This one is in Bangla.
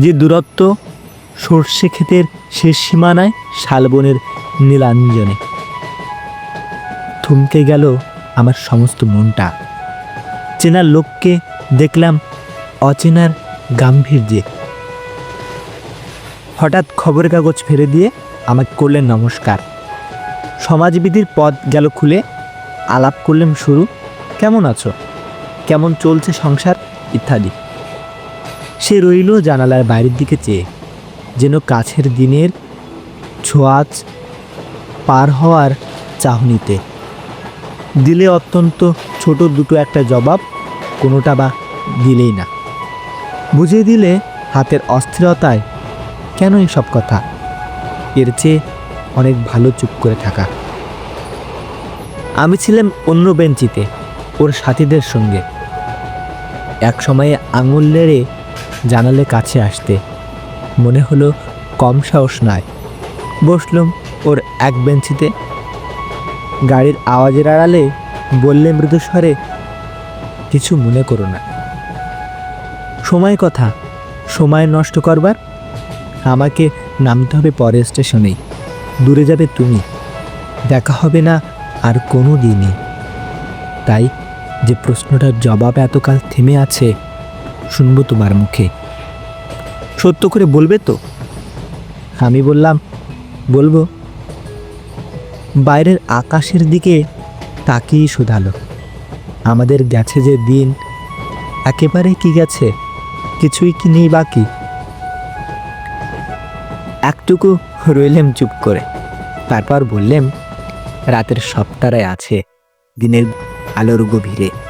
যে দূরত্ব সর্ষে ক্ষেতের শেষ সীমানায় শালবনের নীলাঞ্জনে। থমকে গেল আমার সমস্ত মনটা। চেনার লোককে দেখলাম অচেনার গাম্ভীর্যে। হঠাৎ খবরের কাগজ ফেলে দিয়ে আমাকে করলেন নমস্কার। সমাজবিধির পদ গেল খুলে আলাপ করলেন শুরু, কেমন আছো? কেমন চলছে সংসার? ইত্যাদি। সে রইল জানালার বাইরের দিকে চেয়ে, যেন কাছের দিনের ছোঁয়াচ পার হওয়ার চাহনিতে। দিলে অত্যন্ত ছোট দুটো একটা জবাব, কোনোটা বা দিলেই না। বুঝিয়ে দিলে হাতের অস্থিরতায়, কেন সব কথা? এর চেয়ে অনেক ভালো চুপ করে থাকা। আমি ছিলাম অন্য বেঞ্চিতে, ওর সাথীদের সঙ্গে। এক সময়ে আঙুল লেড়ে জানালে কাছে আসতে। মনে হলো কম সাহস নয় বসলুম ওর এক বেঞ্চিতে। গাড়ির আওয়াজের আড়ালে বললে মৃদু স্বরে কিছু মনে করো না। সময় কথা, সময় নষ্ট করবার। আমাকে নামতে হবে পরের স্টেশনেই। দূরে যাবে তুমি। দেখা হবে না আর কোনো দিনই। তাই যে প্রশ্নটার জবাব এতকাল থেমে আছে শুনব তোমার মুখে। সত্য করে বলবে তো? আমি বললাম, বলব। বাইরের আকাশের দিকে তাকিয়ে শোধালো। আমাদের গেছে যে দিন, একেবারে কি গেছে, কিছুই কি নেই বাকি? একটুকু রইলেম চুপ করে। তারপর বললেম, রাতের সবটারাই আছে, দিনের আলোর গভীরে।